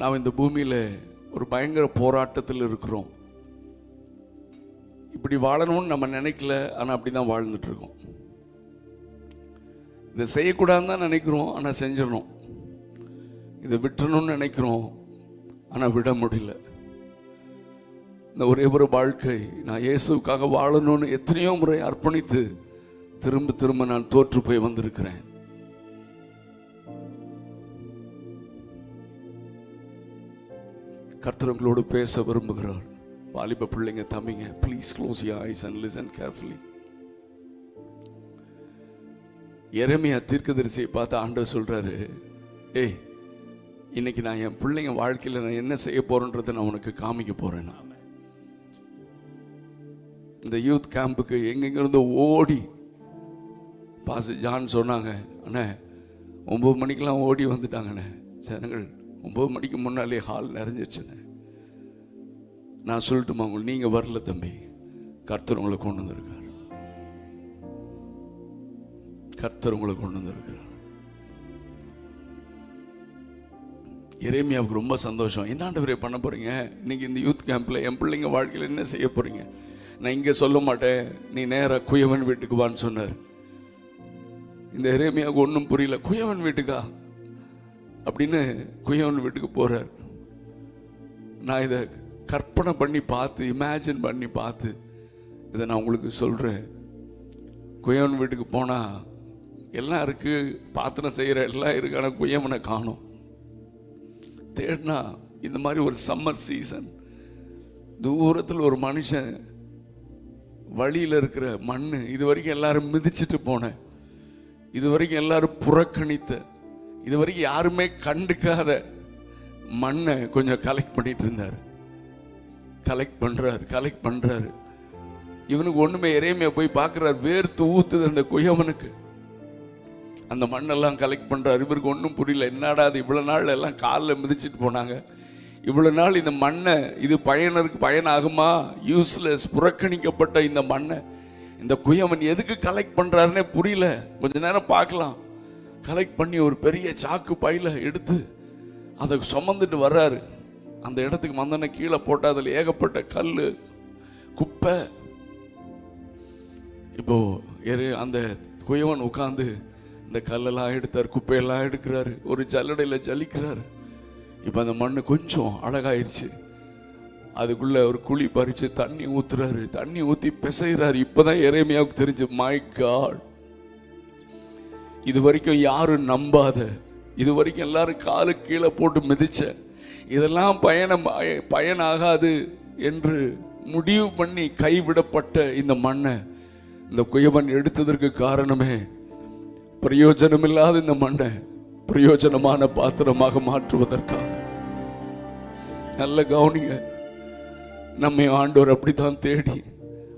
நாம் இந்த பூமியில் ஒரு பயங்கர போராட்டத்தில் இருக்கிறோம். இப்படி வாழணும்னு நம்ம நினைக்கல ஆனால் அப்படி தான் வாழ்ந்துட்டுருக்கோம். இதை செய்யக்கூடாதுன்னு தான் நினைக்கிறோம் ஆனால் செஞ்சிடணும். இதை விட்டுறணும்னு நினைக்கிறோம் ஆனால் விட முடியல. இந்த ஒரே ஒரு வாழ்க்கை நான் இயேசுக்காக வாழணும்னு எத்தனையோ முறை அர்ப்பணித்து திரும்ப திரும்ப நான் தோற்று போய் வந்திருக்கிறேன். கர்த்தரங்களோடு பேச விரும்புகிறார். வாலிப பிள்ளைங்க தம்பிங்க please close you eyes and listen carefully Jeremiah தீர்க்கதரிசியை பார்த்து ஆண்டவர் சொல்கிறாரு ஏய் இன்னைக்கு நான் என் பிள்ளைங்க வாழ்க்கையில் நான் என்ன செய்ய போகிறேன்றதை நான் உனக்கு காமிக்க போகிறேன் நான் இந்த யூத் கேம்புக்கு எங்கெங்கிருந்து ஓடி பாச ஜான் சொன்னாங்க அண்ணே ஒம்பது மணிக்கெலாம் ஓடி வந்துட்டாங்கண்ணே ஜனங்கள் ஒம்பது மணிக்கு முன்னாலே ஹால் நிறைஞ்சிருச்சுண்ணே நான் சொல்லட்டுமா உங்களுக்கு நீங்கள் வரல தம்பி. கர்த்தர் உங்களை கொண்டு வந்திருக்கார். கர்த்தர் உங்களை கொண்டு வந்திருக்கிறார். இறைமையாவுக்கு ரொம்ப சந்தோஷம். என்னாண்டவரே பண்ண போகிறீங்க இன்னைக்கு இந்த யூத் கேம்பில் என் பிள்ளைங்க வாழ்க்கையில் என்ன செய்ய போகிறீங்க நான் இங்கே சொல்ல மாட்டேன். நீ நேராக குயவன் வீட்டுக்கு வான்னு சொன்னார். இந்த இறைமையாவுக்கு ஒன்றும் புரியல. குயவன் வீட்டுக்கா? அப்படின்னு குயவன் வீட்டுக்கு போகிறார் நான் இதை கற்பனை பண்ணி பார்த்து இமேஜின் பண்ணி பார்த்து இதை நான் உங்களுக்கு சொல்கிறேன் குயவன் வீட்டுக்கு போனால் எல்லாம் இருக்குது பாத்திரம் செய்கிற எல்லாம் இருக்கு ஆனால் குயவனை காணும். தேடினா இந்த மாதிரி ஒரு சம்மர் சீசன் தூரத்தில் ஒரு மனுஷன் வழியில் இருக்கிற மண் இது வரைக்கும் எல்லாரும் மிதிச்சிட்டு போனேன். இது வரைக்கும் எல்லாரும் புறக்கணித்த இது வரைக்கும் யாருமே கண்டுக்காத மண்ணை கொஞ்சம் கலெக்ட் பண்ணிட்டு இருந்தார். கலெக்ட் பண்ணுறாரு கலெக்ட் பண்ணுறாரு இவனுக்கு ஒன்றுமே இறைமையா போய் பார்க்குறாரு வேர்த்து ஊத்துது அந்த குயவனுக்கு அந்த மண்ணெல்லாம் கலெக்ட் பண்ணுறாரு இவருக்கு ஒன்றும் புரியல என்னடா அது இவ்வளோ நாள் எல்லாம் காலில் மிதிச்சிட்டு போனாங்க. இவ்வளோ நாள் இந்த மண்ணை இது பயனருக்கு பயனாகுமா? யூஸ்லெஸ் புறக்கணிக்கப்பட்ட இந்த மண்ணை. இந்த குயவன் எதுக்கு கலெக்ட் பண்ணுறாருன்னே புரியல. கொஞ்ச நேரம் பார்க்கலாம். கலெக்ட் பண்ணி ஒரு பெரிய சாக்கு பையில் எடுத்து அதை சுமந்துட்டு வர்றாரு. அந்த இடத்துக்கு மந்தனை கீழே போட்டு அதில் ஏகப்பட்ட கல் குப்பை. இப்போ எரு அந்த குயவன் உட்காந்து இந்த கல்லெல்லாம் எடுத்தார் குப்பையெல்லாம் எடுக்கிறாரு. ஒரு ஜல்லடையில் ஜலிக்கிறாரு. இப்போ அந்த மண்ணு கொஞ்சம் அழகாயிருச்சு. அதுக்குள்ள ஒரு குழி பறித்து தண்ணி ஊற்றுறாரு தண்ணி ஊற்றி பிசைகிறாரு இப்போ தான் இறைமையாவுக்கு தெரிஞ்சு மை காட் இது வரைக்கும் யாரும் நம்பாத இது வரைக்கும் எல்லாரும் காலு கீழே போட்டு மிதிச்ச இதெல்லாம் பயணம் பயனாகாது என்று முடிவு பண்ணி கைவிடப்பட்ட இந்த மண்ணை இந்த குயவன் எடுத்ததற்கு காரணமே பிரயோஜனமில்லாத இந்த மண்ணை பிரயோஜனமான பாத்திரமாக மாற்றுவதற்காக. நல்ல கவனிங்க நம்மை ஆண்டோர் அப்படித்தான் தேடி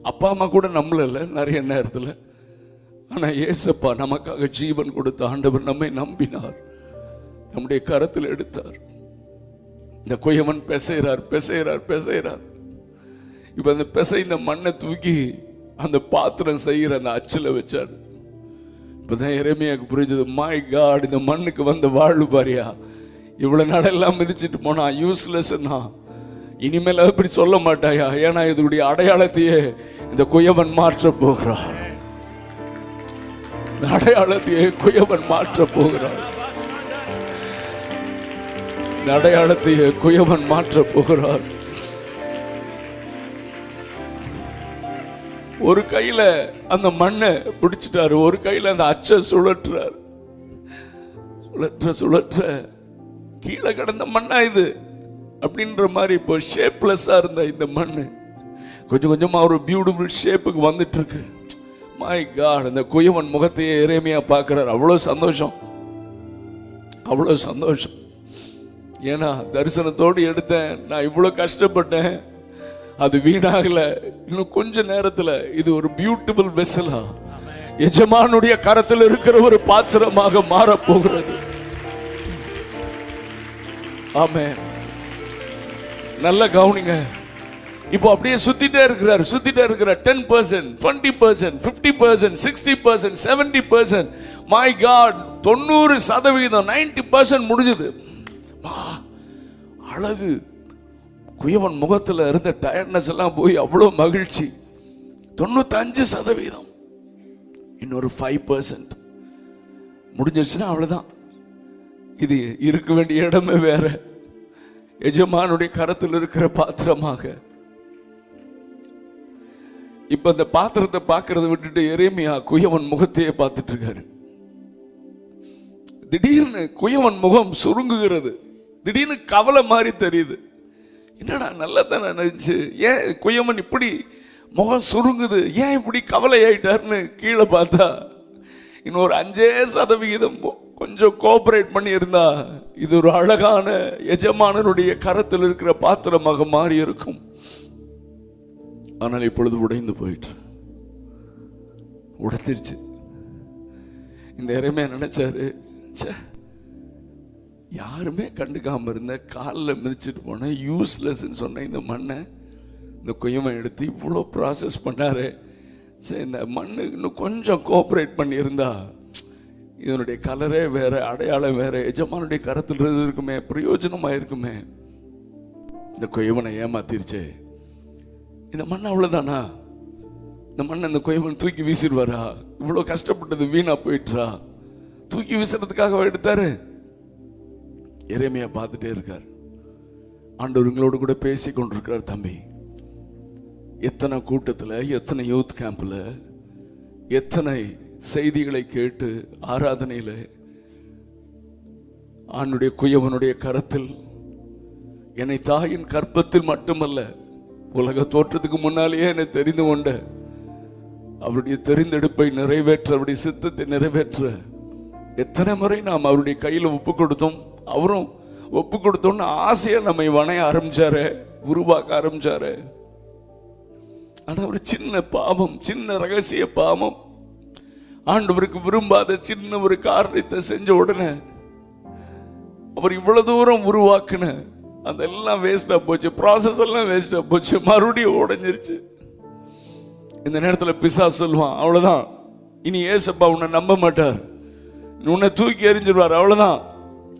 அப்பா அம்மா கூட நம்மள நிறைய நேரத்தில். ஆனால் ஏசப்பா நமக்காக ஜீவன் கொடுத்த ஆண்டவர் நம்மை நம்பினார். நம்முடைய கரத்தில் எடுத்தார். இந்த குயவன் பெசைகிறார் பெசைகிறார் பெசைகிறார் இப்போ அந்த பிசைந்த மண்ணை தூக்கி அந்த பாத்திரம் செய்கிற அந்த அச்சில் வச்சார். இப்போதான் இறைமையாக்கு புரிஞ்சது மை காட் இந்த மண்ணுக்கு வந்த வாழ்வு பாரியா? இவ்வளோ நாளெல்லாம் மிதிச்சிட்டு போனா யூஸ்லெஸ்னா இனிமேல் அப்படி சொல்ல மாட்டாயா? ஏன்னா இதனுடைய அடையாளத்தையே இந்த குயவன் மாற்ற போகிறான். அடையாளத்தையே குயவன் மாற்ற போகிறான். அடையாளத்தையே குயவன் மாற்ற போகிறார். ஒரு கையில அந்த மண்ணை பிடிச்சிட்டாரு ஒரு கையில அந்த அச்சை சுழற்றுறாரு சுழற்ற சுழற்ற கீழே கிடந்த மண்ணா இது? அப்படின்ற மாதிரி இப்போ ஷேப்லெஸ்ஸா இருந்த இந்த மண் கொஞ்சம் கொஞ்சமா ஒரு பியூட்டிஃபுல் ஷேப்புக்கு வந்துட்டு இருக்கு. மை காட் அந்த குயவன் முகத்தையே இறைமையாக பார்க்குறார். அவ்வளோ சந்தோஷம். அவ்வளோ சந்தோஷம். ஏன்னா தரிசனத்தோடு எடுத்தேன். நான் இவ்வளோ கஷ்டப்பட்டேன். அது வீணாகலை. இன்னும் கொஞ்ச நேரத்தில் இது ஒரு பியூட்டிஃபுல் வெசலா எஜமானுடைய கரத்தில் இருக்கிற ஒரு பாத்திரமாக மாறப் போகிறது ஆமே நல்ல கவனிங்க. இப்போ அப்படியே சுத்திட்டே இருக்கிறார் சுத்திட்டே இருக்கிறார் ten percent twenty percent fifty percent sixty percent seventy percent my God தொண்ணூறு சதவீதம் நைன்டி பர்சன்ட் முடிஞ்சது. அழகு. குயவன் முகத்தில் இருந்த டயர்ட்னஸ் எல்லாம் போய் அவ்வளோ மகிழ்ச்சி. தொண்ணூத்தஞ்சு சதவீதம். இன்னொரு ஃபைவ் பர்சன்ட் முடிஞ்சிருச்சுன்னா அவ்வளோதான் இது இருக்க வேண்டிய இடமே வேற. எஜமானுடைய கரத்தில் இருக்கிற பாத்திரமாக. இப்ப அந்த பாத்திரத்தை பார்க்கறத விட்டுட்டு எரேமியா குயவன் முகத்தையே பார்த்துட்டு இருக்காரு. திடீர்னு குயவன் முகம் சுருங்குகிறது. திடீர்னு கவலை மாதிரி தெரியுது. என்னடா நல்லா தானே நினைச்சு ஏன் குயவன் இப்படி முகம் சுருங்குது? ஏன் இப்படி கவலை ஆயிட்டாருன்னு கீழே பார்த்தா இன்னொரு அஞ்சே சதவிகிதம் கொஞ்சம் கோஆபரேட் பண்ணி இருந்தா இது ஒரு அழகான எஜமானனுடைய கரத்தில் இருக்கிற பாத்திரமாக மாறி இருக்கும் ஆனால் இப்பொழுது உடைந்து போயிட்டு உடைத்திருச்சு. இந்த இறைமையை நினைச்சாரு ச்சே யாருமே கண்டுக்காம இருந்த காலில் மிதிச்சிட்டு போனேன் யூஸ்லெஸ்ன்னு சொன்ன இந்த மண்ணை இந்த கொய்யமை எடுத்து இவ்வளோ ப்ராசஸ் பண்ணாரு. சரி இந்த மண்ணு இன்னும் கொஞ்சம் கோஆப்ரேட் பண்ணியிருந்தா இதனுடைய கலரே வேற அடையாளம் வேற எஜமானுடைய கரத்தில் இருந்து இருக்குமே பிரயோஜனமாக இருக்குமே இந்த கொய்யவனை ஏமாத்திருச்சே. இந்த மண் அவ்வளோதானா இந்த மண்ணை இந்த குயவன் தூக்கி வீசிடுவாரா? இவ்வளோ கஷ்டப்பட்டது வீணா போயிட்டுறா தூக்கி வீசுறதுக்காக எடுத்தாரு. இறைமையா பார்த்துட்டே இருக்கார். ஆண்டவர் உங்களோடு கூட பேசி கொண்டிருக்கிறார் தம்பி. எத்தனை கூட்டத்தில் எத்தனை யூத் கேம்பில் எத்தனை செய்திகளை கேட்டு ஆராதனையில் ஆணுடைய குயவனுடைய கரத்தில் என்னை தாயின் கற்பத்தில் மட்டுமல்ல உலக தோற்றத்துக்கு முன்னாலேயே என்னை தெரிந்து கொண்ட அவருடைய தெரிந்தெடுப்பை நிறைவேற்ற அவருடைய சித்தத்தை நிறைவேற்ற. எத்தனை முறை நாம் அவருடைய கையில் ஒப்பு கொடுத்தோம். அவரும் ஒப்பு கொடுத்தோம்னு ஆசையை நம்மை வணைய ஆரம்பிச்சாரு உருவாக்க ஆரம்பிச்சாரு. ஆனால் ஒரு சின்ன பாவம் சின்ன ரகசிய பாவம். ஆண்டவருக்கு விரும்பாத சின்ன ஒரு காரணத்தை செஞ்ச உடனே அவர் இவ்வளவு தூரம் உருவாக்குன அதெல்லாம் வேஸ்ட்டாக போச்சு. ப்ராசஸ் எல்லாம் வேஸ்டா போச்சு. மறுபடியும் உடஞ்சிருச்சு. இந்த நேரத்தில் பிசா சொல்லுவான் அவ்வளோதான் இனி ஏசப்பா உன்னை நம்ப மாட்டார். உன்னை தூக்கி எறிஞ்சிருவார். அவ்வளோதான்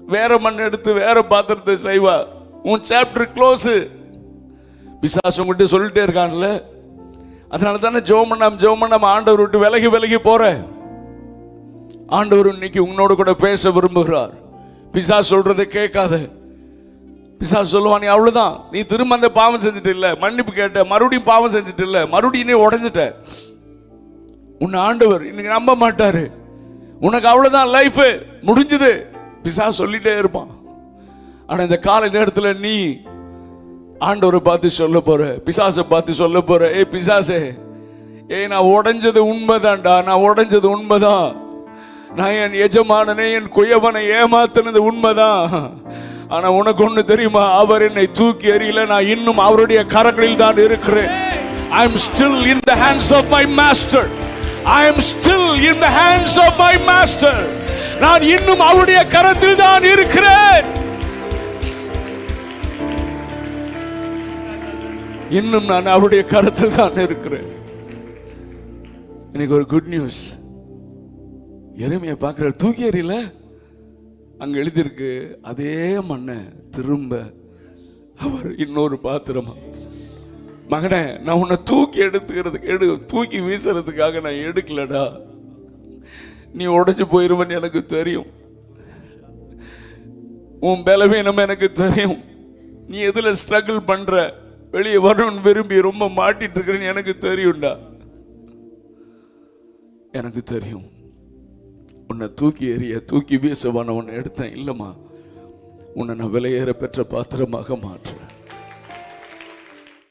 வேற மண் எடுத்து வேற பாத்திரத்தை செய்வார். உன் சாப்டர் க்ளோஸு பிசாஸ் உங்கள்கிட்ட சொல்லிட்டே இருக்கான்ல. அதனால தானே ஜோம் பண்ணாம ஜோம் பண்ணாம ஆண்டவர் விட்டு விலகி விலகி போற. ஆண்டவர் இன்னைக்கு உன்னோட கூட பேச விரும்புகிறார். பிசா சொல்றதை கேட்காத. பிசா சொல்லுவான் நீ அவ்வளவுதான். நீ திரும்ப அந்த பாவம் செஞ்சுட்டு இல்ல. மன்னிப்பு கேட்ட. மறுபடியும் பாவம் செஞ்சுட்டு இல்ல. மறுபடியும் நீ உடஞ்சிட்ட. உன்னை ஆண்டவர் இன்னைக்கு நம்ப மாட்டாரு. உனக்கு அவ்வளோதான் லைஃப் முடிஞ்சது. பிசா சொல்லிட்டே இருப்பான். ஆனால் இந்த கால நேரத்துல நீ ஆண்டவரை பார்த்து சொல்ல போற. பிசாசை பார்த்து சொல்ல போற. ஏ பிசாசே ஏய் நான் உடஞ்சது உண்மைதான்டா. நான் உடஞ்சது உண்மைதான். நான் என் எஜமானனை என் குயவனை ஏமாத்தினது உண்மைதான். ஆனா உனக்கு ஒண்ணு தெரியுமா? அவர் என்னை தூக்கி எறியல. நான் இன்னும் அவருடைய கரங்களில் தான் இருக்கிறேன். I am still in the hands of my master I am still in the hands of my master நான் இன்னும் அவருடைய கரத்தில் தான் இருக்கிறேன். இன்னும் நான் அவருடைய கருத்தில் தான் இருக்கிறேன். எனக்கு ஒரு குட் நியூஸ் எருமையை பார்க்குற தூக்கி எறியல. அங்கே எழுதியிருக்கு அதே மண்ணை திரும்ப அவர் இன்னொரு பாத்திரமா. மகனே நான் உன்னை தூக்கி எடுத்துக்கிறதுக்கு எடு தூக்கி வீசுறதுக்காக நான் எடுக்கலடா. நீ உடைஞ்சு போயிருவன்னு எனக்கு தெரியும். உன் பலவீனம் எனக்கு தெரியும். நீ எதில் ஸ்ட்ரகிள் பண்ணுற வெளியே வரணும்னு விரும்பி ரொம்ப மாட்டிட்டு இருக்கிறேன்னு எனக்கு தெரியும்டா. எனக்கு தெரியும். உன்னை தூக்கி எறிய தூக்கி வீசவா உன்னை எடுத்தேன். இல்லைம்மா. உன்னை நான் விலையேற பெற்ற பாத்திரமாக மாற்று.